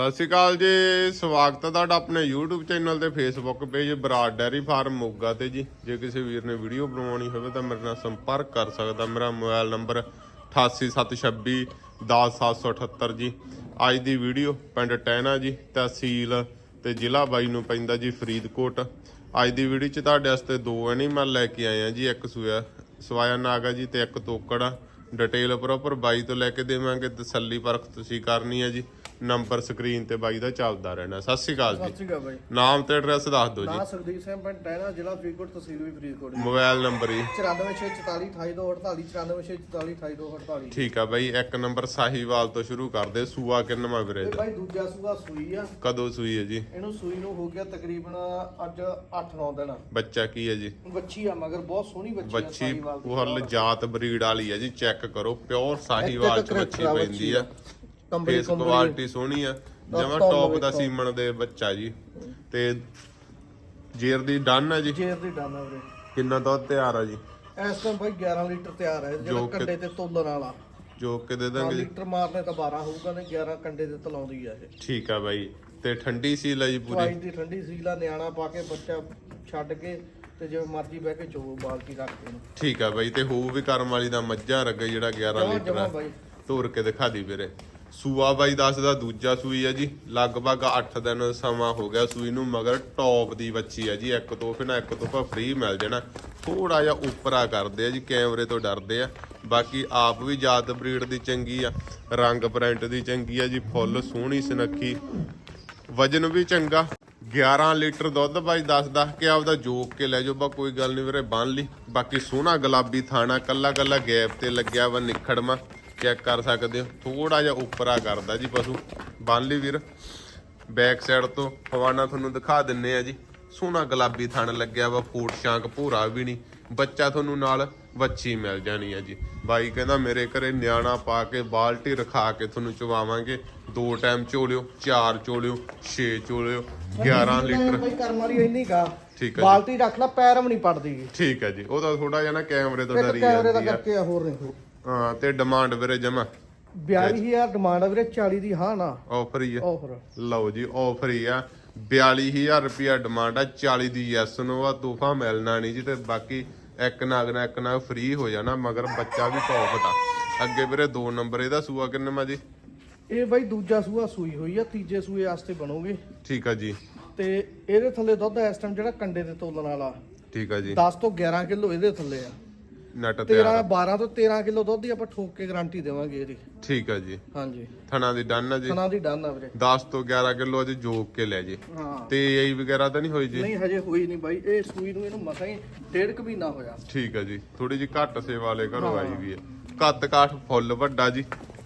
ਸਤਿ ਸ਼੍ਰੀ ਅਕਾਲ ਜੀ, ਸਵਾਗਤ ਹੈ ਤੁਹਾਡਾ ਆਪਣੇ YouTube ਚੈਨਲ ਤੇ Facebook page Brar dairy farm Moga ਤੇ ਜੀ। ਜੇ ਕਿਸੇ ਵੀਰ ਨੇ ਵੀਡੀਓ ਬਣਵਾਉਣੀ ਹੋਵੇ ਤਾਂ ਮੇਰੇ ਨਾਲ ਸੰਪਰਕ ਕਰ ਸਕਦਾ। ਮੇਰਾ ਮੋਬਾਈਲ ਨੰਬਰ 88726 10778 ਜੀ। ਅੱਜ ਦੀ ਵੀਡੀਓ ਪਿੰਡ ਟੈਨਾ ਜੀ, ਤਹਿਸੀਲ ਤੇ ਜ਼ਿਲ੍ਹਾ ਬਾਈ ਨੂੰ ਪੈਂਦਾ ਜੀ ਫਰੀਦਕੋਟ। ਅੱਜ ਦੀ ਵੀਡੀਓ ਚ ਤੁਹਾਡੇ ਵਾਸਤੇ ਦੋ ਐਨੀਮਲ ਲੈ ਕੇ ਆਏ ਆ ਜੀ, ਇੱਕ ਸੂਆ ਸਵਾਇਆ ਨਾਗਾ ਜੀ ਤੇ ਇੱਕ ਤੋਕੜਾ। ਡਿਟੇਲ ਪ੍ਰੋਪਰ ਬਾਈ ਤੋਂ ਲੈ ਕੇ ਦੇਵਾਂਗੇ। ਤਸੱਲੀ ਪਰਖ ਤੁਸੀਂ ਕਰਨੀ ਹੈ ਜੀ। ਨੰਬਰ ਸਕਰੀਨ ਤੇ ਬਾਈ ਦਾ ਚੱਲਦਾ ਰਹਿਣਾ। ਸਤਿ ਸ਼੍ਰੀ ਅਕਾਲ ਜੀ। ਸਤਿ ਸ਼੍ਰੀ ਅਕਾਲ ਬਾਈ। ਨਾਮ ਤੇ ਐਡਰੈਸ ਦੱਸ ਦਿਓ ਜੀ। ਨਾ ਸੁਖਦੀਪ ਸਿੰਘ ਪਿੰਡ ਟੈਨਾ ਜ਼ਿਲ੍ਹਾ ਫਰੀਦਕੋਟ ਤਹਿਸੀਲ ਵੀ ਫਰੀਦਕੋਟ। ਜੀ। ਮੋਬਾਈਲ ਨੰਬਰ ਜੀ। 9464428248 9464428248 ਠੀਕ ਆ ਬਾਈ ਇੱਕ ਨੰਬਰ ਸਾਹੀਵਾਲ ਤੋਂ ਸ਼ੁਰੂ ਕਰਦੇ ਸੂਆ ਕਿੰਨਵਾਂ ਵੀਰੇ ਦਾ ਬਾਈ ਦੂਜਾ ਸੂਆ ਸੂਈ ਆ। ਕਦੋਂ ਸੂਈ ਹੈ ਜੀ? ਇਹਨੂੰ ਸੂਈ ਨੂੰ ਹੋ ਗਿਆ ਤਕਰੀਬਨ ਅੱਜ 8-9 ਦਿਨ। ਬੱਚਾ ਕੀ ਹੈ ਜੀ? ਬੱਚੀ ਆ ਮਗਰ ਬਹੁਤ ਸੋਹਣੀ ਬੱਚੀ ਆ ਬੱਚੀ ਸਾਹੀਵਾਲ ਦੀ। ਉਹ ਜਾਤ ਬਰੀਡ ਵਾਲੀ ਹੈ ਜੀ ਚੈੱਕ ਕਰੋ ਪਿਓਰ ਸਾਹੀਵਾਲ ਚ ਬੱਚੀ ਪੈਂਦੀ ਆ। ਕੰਬਲੀ ਫੇਸ ਕੁਆਲਿਟੀ ਸੋਹਣੀ ਆ। ਜਮਾ ਟੌਪ ਦਾ। ਸੀਮਣ ਦੇ ਬੱਚਾ ਜੀ। ਤੇ ਜੇਰ ਦੀ ਡਨ ਹੈ ਜੀ। ਜੇਰ ਦੀ ਡਾਨਾ ਵੀਰੇ। ਕਿੰਨਾ ਦੁੱਧ ਤਿਆਰ ਆ ਜੀ? ਇਸ ਟਾਈਮ ਬਾਈ 11 ਲੀਟਰ ਤਿਆਰ ਹੈ ਜਿਹੜਾ ਜੋ ਕੰਡੇ ਤੇ ਤੋਲਣ ਵਾਲਾ। ਜੋ ਕਿ ਦੇ 5 ਦਾਂਗੇ ਜੀ। ਲੀਟਰ ਮਾਰਨੇ ਤਾਂ 12 ਹੋਊਗਾ ਤੇ 11 ਕੰਡੇ ਤੇ ਤਲਾਉਂਦੀ ਆ ਇਹ। ਠੀਕ ਆ ਬਾਈ। ਤੇ ਠੰਡੀ ਸੀ ਲਈ ਪੂਰੀ। ਚਵਾਈ ਦੀ ਠੰਡੀ ਸੀਲਾ ਨਿਆਣਾ ਪਾ ਕੇ ਬੱਚਾ ਛੱਡ ਕੇ ਤੇ ਜਿਵੇਂ ਮਰਜ਼ੀ ਬਹਿ ਕੇ ਚੋਵੋ ਬਾਲਟੀ ਰੱਖ ਇਹਨੂੰ। ਠੀਕ ਆ ਬਾਈ। ਤੇ ਹੋਊ ਵੀ ਕਰਮ ਵਾਲੀ ਦਾ ਮੱਝਾਂ ਰੱਗੇ ਜਿਹੜਾ 11 ਜਮਾਂ ਲੀਟਰ ਆ। ਤੋਰ ਕੇ ਦਿਖਾ ਦੀ ਵੀਰੇ। ਸੂਆ ਬਾਈ ਦੱਸਦਾ ਦੂਜਾ ਸੂਈ ਆ ਜੀ। ਲਗਭਗ 8 ਦਿਨ ਸਮਾਂ ਹੋ ਗਿਆ ਸੂਈ ਨੂੰ, ਮਗਰ ਟੌਪ ਦੀ ਬੱਚੀ ਆ ਜੀ। ਇੱਕ ਤੋਹਫੇ ਨਾਲ ਇੱਕ ਤੋਹਫਾ ਫ੍ਰੀ ਮਿਲ ਜਾਣਾ। ਥੋੜਾ ਜਿਹਾ ਉੱਪਰਾ ਕਰਦੇ ਆ ਜੀ, ਕੈਮਰੇ ਤੋਂ ਡਰਦੇ ਆ। ਬਾਕੀ ਆਪ ਵੀ ਜਾਤ ਬਰੀਡ ਦੀ ਚੰਗੀ ਆ, ਰੰਗ ਪ੍ਰਿੰਟ ਦੀ ਚੰਗੀ ਆ ਜੀ, ਫੁੱਲ ਸੋਹਣੀ ਸੁਨੱਖੀ। ਵਜਨ ਵੀ ਚੰਗਾ। 11 ਲੀਟਰ ਦੁੱਧ ਬਾਈ ਦੱਸਦਾ ਕਿ ਆਪਦਾ ਜੋਕ ਕੇ ਲੈ ਜਾਓ ਬਾ ਕੋਈ ਗੱਲ ਨਹੀਂ ਵੀਰੇ, ਬੰਨ ਲਈ। ਬਾਕੀ ਸੋਹਣਾ ਗੁਲਾਬੀ ਥਾਣਾ ਕੱਲਾ ਕੱਲਾ ਗੈਪ ਤੇ ਲੱਗਿਆ ਵਾ ਨਿਖੜਮਾ। ਚੈੱਕ ਕਰ ਸਕਦੇ ਹੋ। ਥੋੜਾ ਜਿਹਾ ਉੱਪਰਾ ਕਰਦਾ ਜੀ ਪਸ਼ੂ। ਬੰਨ ਲਈ ਵੀਰ। ਬੈਕ ਸਾਈਡ ਤੋਂ ਹਵਾਨਾ ਤੁਹਾਨੂੰ ਦਿਖਾ ਦਿੰਨੇ ਆ ਜੀ। ਸੋਹਣਾ ਗੁਲਾਬੀ ਥਣ ਲੱਗਿਆ ਵਾ ਫੂਟ ਸ਼ਾਂਕ ਭੂਰਾ ਵੀ ਨਹੀਂ। ਬੱਚਾ ਤੁਹਾਨੂੰ ਨਾਲ ਵੱਛੀ ਮਿਲ ਜਾਣੀ ਆ ਜੀ। ਬਾਈ ਕਹਿੰਦਾ ਮੇਰੇ ਘਰੇ ਨਿਆਣਾ ਪਾ ਕੇ ਬਾਲਟੀ ਰਖਾ ਕੇ ਤੁਹਾਨੂੰ ਚਵਾਵਾਂਗੇ। ਦੋ ਟਾਈਮ ਚੋਲਿਓ ਚਾਰ ਚੋਲਿਓ 6 ਚੋਲਿਓ 11 ਲੀਟਰ। ਬਾਈ ਕਰਮ ਵਾਲੀ ਇੰਨੀ ਗਾ। ਠੀਕ ਜੀ। ਬਾਲਟੀ ਰੱਖ ਲੈ ਪੈਰ ਵੀ ਨਹੀਂ ਪੜਦੀ। ਠੀਕ ਹੈ ਜੀ। ਉਹ ਤਾਂ ਥੋੜਾ ਜਿਹਾ ਨਾ ਕੈਮਰੇ ਤੋਂ ਡਰੀ ਕੈਮਰੇ ਦਾ ਜਾਂਦੀ ਕਰਕੇ ਆ, ਹੋਰ ਨਹੀਂ ਕੋਈ। ਹਾਂ ਤੇ ਡਿਮਾਂਡ ਵੀਰੇ ਜਮਾ। 42000 ਡਿਮਾਂਡ ਆ ਵੀਰੇ 40 ਦੀ ਹਾਂ ਨਾ। ਆਫਰ ਹੀ ਆ। ਆਫਰ ਲਓ ਜੀ ਆਫਰ ਹੀ ਆ। 42000 ਰੁਪਿਆ ਡਿਮਾਂਡ ਆ 40 ਦੀ ਯੈਸ ਨੂੰ ਆ ਤੋਹਫਾ ਮਿਲਣਾ ਨਹੀਂ ਜੀ ਤੇ ਬਾਕੀ ਇੱਕ ਨਾਗ ਨਾ ਇੱਕ ਨਾਗ ਫ੍ਰੀ ਹੋ ਜਾਣਾ ਮਗਰ ਬੱਚਾ ਵੀ ਟੌਪ ਦਾ ਅੱਗੇ ਵੀਰੇ ਦੋ ਨੰਬਰ ਇਹਦਾ ਸੂਆ ਕਿੰਨੇ ਮਾ ਜੀ? ਇਹ ਬਾਈ ਦੂਜਾ ਸੂਆ ਸੂਈ ਹੋਈ ਆ ਤੀਜੇ ਸੂਏ ਵਾਸਤੇ ਬਣੋਗੇ। ਠੀਕ ਆ ਜੀ। ਤੇ ਇਹਦੇ ਥੱਲੇ ਦੁੱਧ ਇਸ ਟਾਈਮ ਜਿਹੜਾ ਕੰਡੇ ਤੇ ਤੋਲਣ ਵਾਲਾ। ਠੀਕ ਆ ਜੀ। 10 ਤੋਂ 11 ਕਿਲੋ ਇਹਦੇ ਥੱਲੇ ਆ। ਨਟ 13 ਤਿਆਰ। 12 ਤੋਂ 13 ਕਿਲੋ ਦੁੱਧ ਦੀ ਆਪਾਂ ਠੋਕ ਕੇ ਗਾਰੰਟੀ ਦੇਵਾਂਗੇ ਇਹਦੀ। ਠੀਕ ਆ ਜੀ। ਹਾਂਜੀ। ਥਣਾ ਦੀ ਡਨ ਆ ਜੀ। ਸਨਾ ਦੀ ਡਨ ਆ ਵੀਰੇ। 10 ਤੋਂ 11 ਕਿਲੋ ਅੱਜ ਜੋਕ ਕੇ ਲੈ ਜੀ। ਹਾਂ। ਤੇ ਆਈ ਵਗੈਰਾ ਤਾਂ ਨਹੀਂ ਹੋਈ ਜੀ? ਨਹੀਂ ਹਜੇ ਹੋਈ ਨਹੀਂ ਬਾਈ। ਇਹ ਸੂਈ ਨੂੰ ਇਹਨੂੰ ਮਸਾਂ ਹੀ ਡੇਢ ਕੁ ਮਹੀਨਾ ਹੋਇਆ। ਠੀਕ ਆ ਜੀ। ਥੋੜੀ ਜਿਹੀ ਘੱਟ ਸੇਵਾ ਵਾਲੇ ਘਰੋਂ ਆਈ ਵੀ ਹੈ ਕੱਦ ਕਾਠ ਫੁੱਲ ਵੱਡਾ ਜੀ।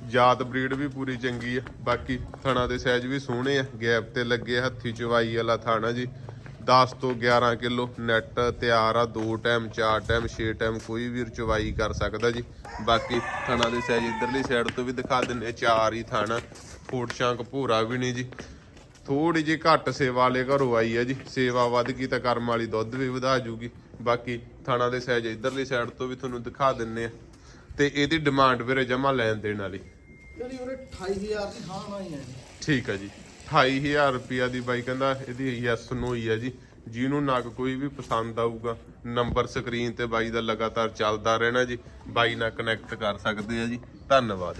ਜਾਤ ਬਰੀਡ ਵੀ ਪੂਰੀ ਚੰਗੀ ਆ। ਬਾਕੀ ਥਣਾ ਦੇ ਸਾਈਜ਼ ਵੀ ਸੋਹਣੇ ਆ। ਗੈਪ ਤੇ ਲੱਗੇ ਹੱਥੀ ਚਵਾਈ ਵਾਲਾ ਥਾਣਾ ਜੀ। 10 ਤੋਂ 11 ਕਿਲੋ ਨੈਟ ਤਿਆਰ ਆ ਦੋ ਟਾਈਮ ਚਾਰ ਟਾਈਮ ਛੇ ਟਾਈਮ ਕੋਈ ਵੀ ਚਵਾਈ ਕਰ ਸਕਦਾ ਜੀ। ਬਾਕੀ ਥਣਾ ਦੇ ਸਾਈਜ਼ ਇਧਰਲੀ ਸਾਈਡ ਤੋਂ ਵੀ ਦਿਖਾ ਦਿੰਨੇ ਆ, ਚਾਰ ਹੀ ਥਾਣਾ ਫੂਟ ਸ਼ਾਂਕ ਭੂਰਾ ਵੀ ਨਹੀਂ ਜੀ। ਥੋੜੀ ਜਿਹੀ ਘੱਟ ਸੇਵਾ ਵਾਲੇ ਘਰੋਂ ਆਈ ਹੈ ਜੀ ਸੇਵਾ ਵੱਧ ਗਈ ਤਾਂ ਕਰਮ ਵਾਲੀ ਦੁੱਧ ਵੀ ਵਧਾ ਜੂਗੀ। ਬਾਕੀ ਥਾਣਾ ਦੇ ਸਾਈਜ਼ ਇਧਰਲੀ ਸਾਈਡ ਤੋਂ ਵੀ ਤੁਹਾਨੂੰ ਦਿਖਾ ਦਿੰਨੇ ਆ। ਤੇ ਇਹਦੀ ਡਿਮਾਂਡ ਵੀਰੇ ਜਮਾ ਲੈਣ ਦੇਣ ਵਾਲੀ। ਇਹਦੀ ਵੀਰੇ 28000 ਦੀ ਹਾਂ ਨਾ ਹੀ। ਠੀਕ ਹੈ ਜੀ। 28000 ਰੁਪਿਆ ਦੀ ਬਾਈ ਕਹਿੰਦਾ ਇਹਦੀ ਯੈਸ ਨੋ ਹੀ ਹੈ ਜੀ। ਜਿਹਨੂੰ ਨਗ ਕੋਈ ਵੀ ਪਸੰਦ ਆਊਗਾ ਨੰਬਰ ਸਕਰੀਨ ਤੇ ਬਾਈ ਦਾ ਲਗਾਤਾਰ ਚੱਲਦਾ ਰਹਿਣਾ ਜੀ। ਬਾਈ ਨਾਲ ਕਨੈਕਟ ਕਰ ਸਕਦੇ ਆ ਜੀ। ਧੰਨਵਾਦ